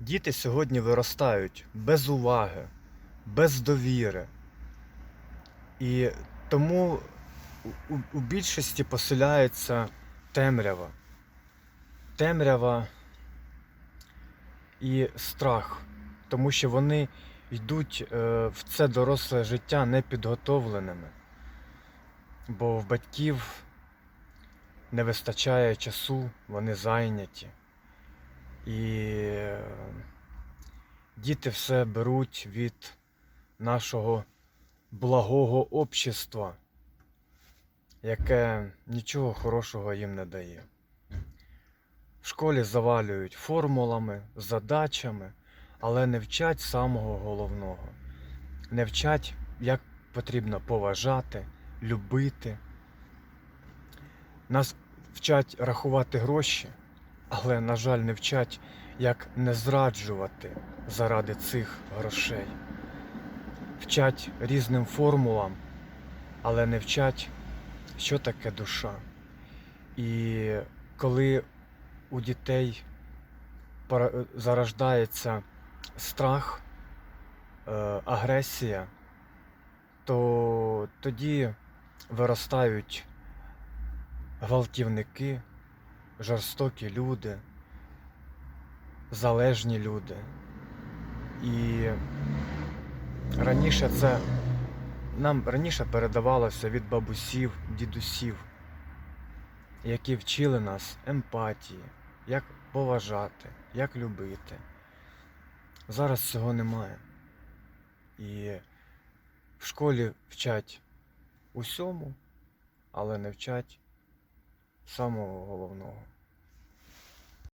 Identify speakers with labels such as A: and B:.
A: Діти сьогодні виростають без уваги, без довіри. І тому у, у- більшості поселяється темрява. Темрява і страх, тому що вони йдуть е, в це доросле життя непідготовленими, бо в батьків не вистачає часу, вони зайняті. І діти все беруть від нашого благого общества, яке нічого хорошого їм не дає. В школі завалюють формулами, задачами, але не вчать самого головного. Не вчать, як потрібно поважати, любити. Нас вчать рахувати гроші, але, на жаль, не вчать, як не зраджувати заради цих грошей. Вчать різним формулам, але не вчать, що таке душа. І коли у дітей зарождається страх, е, агресія, то тоді виростають гвалтівники, жорстокі люди, залежні люди. І раніше це нам раніше передавалося від бабусів, дідусів, які вчили нас емпатії, як поважати, як любити. Зараз цього немає. І в школі вчать усьому, але не вчать самого головного.